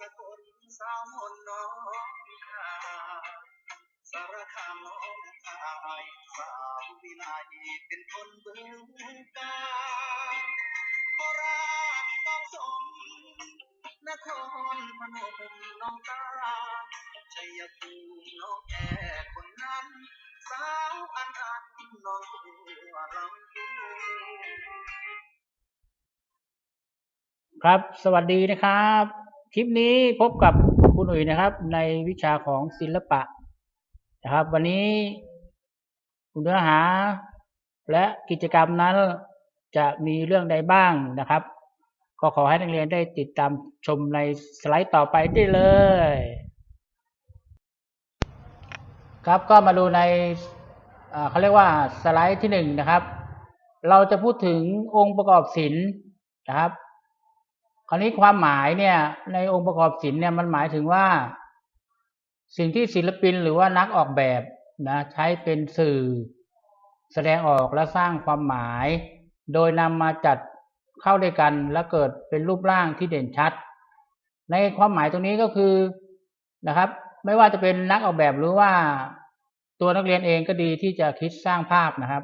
สกุลสาวมนน้องคาสารคามน้องชายสาววิไลเป็นคนบืองกาโคราชต้องสมนครพนมน้องตาชัยภูมิน้องแอคนนั้น สาวอันอันน้องตัวลำพูครับ สวัสดีนะครับ คลิปนี้พบกับคุณอุ๋ยนะครับ ในวิชาของศิลปะนะครับ วันนี้เนื้อหาและกิจกรรมนั้นจะมีเรื่องใดบ้างนะครับ ก็ขอให้นักเรียนได้ติดตามชมในสไลด์ต่อไปได้เลย ครับก็มาดูในเอ่อเขาเรียกว่าสไลด์ที่หนึ่งนะครับ เราจะพูดถึงองค์ประกอบศิลป์นะครับ คราวนี้ความหมายเนี่ย ในองค์ประกอบศิลป์เนี่ยมันหมายถึงว่า สิ่งที่ศิลปินหรือว่านักออกแบบนะใช้เป็นสื่อ แสดงออกและสร้างความหมาย โดยนำมาจัดเข้าด้วยกันและเกิดเป็นรูปร่างที่เด่นชัด ในความหมายตรงนี้ก็คือนะครับ ไม่ว่าจะเป็นนักออกแบบหรือว่าตัวนักเรียนเองก็ดีที่จะคิดสร้างภาพนะครับ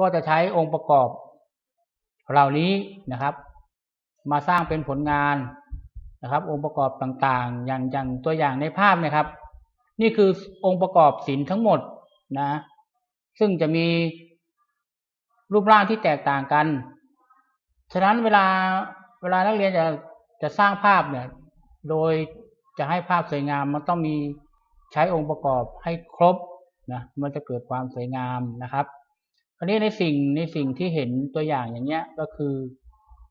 ก็จะใช้องค์ประกอบเหล่านี้นะครับ มาสร้างเป็นผลงานนะครับ องค์ประกอบต่างๆ อย่างอย่างตัวอย่างในภาพนะครับ นี่คือองค์ประกอบศิลป์ทั้งหมดนะ ซึ่งจะมีรูปร่างที่แตกต่างกัน ฉะนั้นเวลาเวลานักเรียนจะจะสร้างภาพเนี่ย โดยจะให้ภาพสวยงามมันต้องมีใช้องค์ประกอบให้ครบนะมันจะเกิดความสวยงามนะครับ คราวนี้ในสิ่งในสิ่งที่เห็นตัวอย่างอย่างเงี้ยก็คือ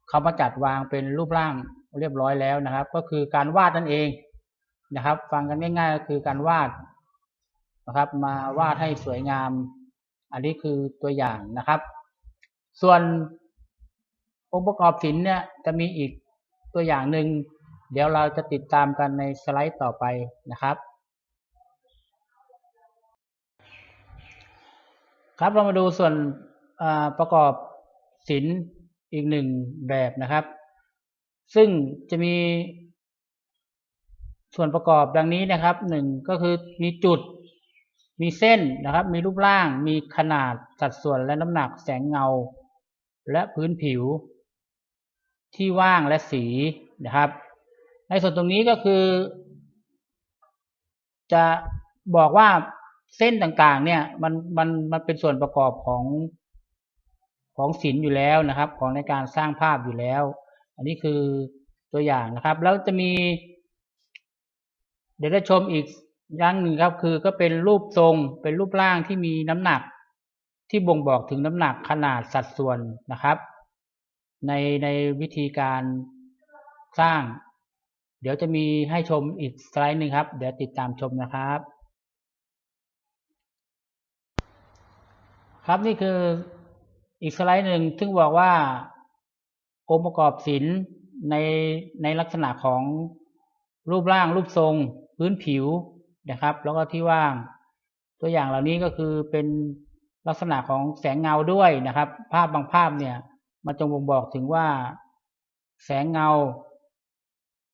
เขามาจัดวางเป็นรูปร่างเรียบร้อยแล้วนะครับ ก็คือการวาดนั่นเองนะครับ ฟังกันง่ายๆก็คือการวาดนะครับ มาวาดให้สวยงาม อันนี้คือตัวอย่างนะครับ ส่วนองค์ประกอบศิลป์เนี่ยจะมีอีกตัวอย่างหนึ่งเดี๋ยวเราจะติดตามกันในสไลด์ต่อไปนะครับ ครับเรามาดูส่วนประกอบศิลป์ อีกหนึ่งแบบนะครับ ซึ่งจะมีส่วนประกอบดังนี้นะครับหนึ่งก็คือมีจุด มีเส้นนะครับ มีรูปร่าง มีขนาดสัดส่วนและน้ำหนักแสงเงา และพื้นผิว ที่ว่างและสีนะครับ ในส่วนตรงนี้ก็คือ จะบอกว่าเส้นต่างๆ เนี่ยมันมันมันเป็นส่วนประกอบของ ของศิลป์อยู่แล้วนะครับ ของในการสร้างภาพอยู่แล้ว อันนี้คือตัวอย่างนะครับ แล้วจะมี เดี๋ยวได้ชมอีกอย่างหนึ่งครับ คือก็เป็นรูปทรงเป็นรูปร่างที่มีน้ำหนัก ที่บ่งบอกถึงน้ำหนักขนาดสัดส่วนนะครับ ในในวิธีการสร้าง เดี๋ยวจะมีให้ชมอีกสไลด์หนึ่งครับ เดี๋ยวติดตามชมนะครับ ครับนี่คือ อีกสไลด์หนึ่งซึ่งบอกว่าองค์ประกอบศิลป์ในในลักษณะของรูปร่างรูปทรง พื้นผิวนะครับ แล้วก็ที่ว่าง ตัวอย่างเหล่านี้ก็คือเป็นลักษณะของแสงเงาด้วยนะครับ ภาพบางภาพเนี่ยมันจงบ่งบอกถึงว่า แสงเงา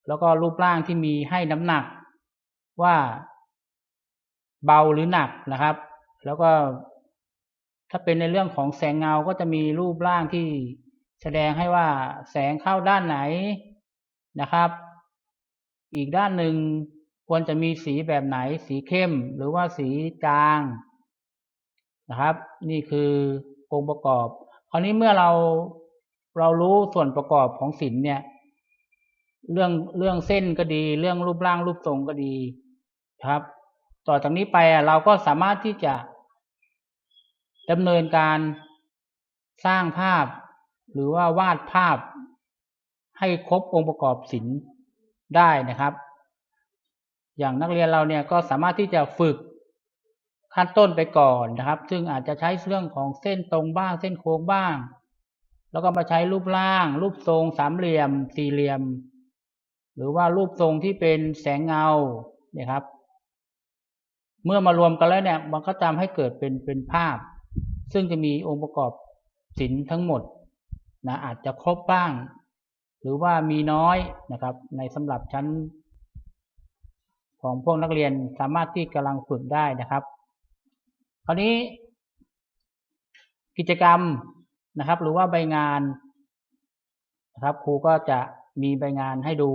แล้วก็รูปร่างที่มีให้น้ำหนักว่าเบาหรือหนักนะครับ แล้วก็ ถ้าเป็นในเรื่องของแสงเงาก็จะมีรูปร่างที่แสดงให้ว่าแสงเข้าด้านไหนนะครับ อีกด้านหนึ่งควรจะมีสีแบบไหน สีเข้มหรือว่าสีจางนะครับ นี่คือองค์ประกอบ คราวนี้เมื่อเราเรารู้ส่วนประกอบของศิลป์เนี่ย เรื่องเรื่องเส้นก็ดี เรื่องรูปร่างรูปทรงก็ดีครับ ต่อจากนี้ไปเราก็สามารถที่จะ ดำเนินการสร้างภาพ หรือว่าวาดภาพ ให้ครบองค์ประกอบศิลป์ได้นะครับ อย่างนักเรียนเราเนี่ยก็สามารถที่จะฝึกขั้นต้นไปก่อนนะครับ ซึ่งอาจจะใช้เรื่องของเส้นตรงบ้าง เส้นโค้งบ้าง แล้วก็มาใช้รูปร่าง รูปทรงสามเหลี่ยม สี่เหลี่ยม หรือว่ารูปทรงที่เป็นแสงเงาเนี่ยครับ เมื่อมารวมกันแล้วเนี่ย มันก็ทำให้เกิดเป็นเป็นภาพ ซึ่งจะมีองค์ประกอบศิลทั้งหมดนะอาจจะครบบ้าง หรือว่ามีน้อยนะครับ ในสำหรับชั้น ของพวกนักเรียนสามารถที่กำลังฝึกได้นะครับ คราวนี้ กิจกรรมนะครับ หรือว่าใบงานนะครับครูก็จะมีใบงานให้ดู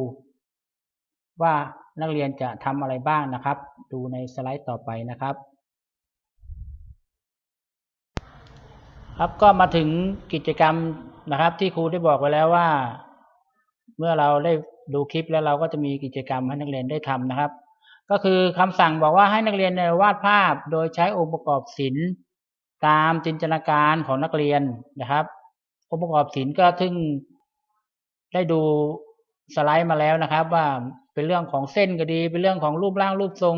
ว่านักเรียนจะทำอะไรบ้างนะครับ ดูในสไลด์ต่อไปนะครับ ครับก็มาถึงกิจกรรมนะครับ ที่ครูได้บอกไว้แล้วว่า เมื่อเราได้ดูคลิปแล้วเราก็จะมีกิจกรรมให้นักเรียนได้ทำนะครับ ก็คือคำสั่งบอกว่าให้นักเรียนเนี่ยวาดภาพโดยใช้องค์ประกอบศิลป์ตามจินตนาการของนักเรียนนะครับ องค์ประกอบศิลป์ก็ซึ่งได้ดูสไลด์มาแล้วนะครับ ว่าเป็นเรื่องของเส้นก็ดี เป็นเรื่องของรูปร่างรูปทรง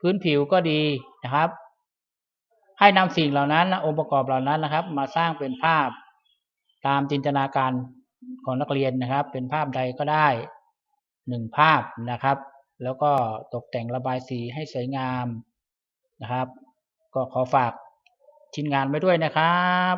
พื้นผิวก็ดีนะครับ ให้นำสิ่งเหล่านั้นองค์ประกอบเหล่านั้นนะครับ มาสร้างเป็นภาพตามจินตนาการของนักเรียนนะครับ เป็นภาพใดก็ได้หนึ่งภาพนะครับ แล้วก็ตกแต่งระบายสีให้สวยงามนะครับ ก็ขอฝากชิ้นงานไว้ด้วยนะครับ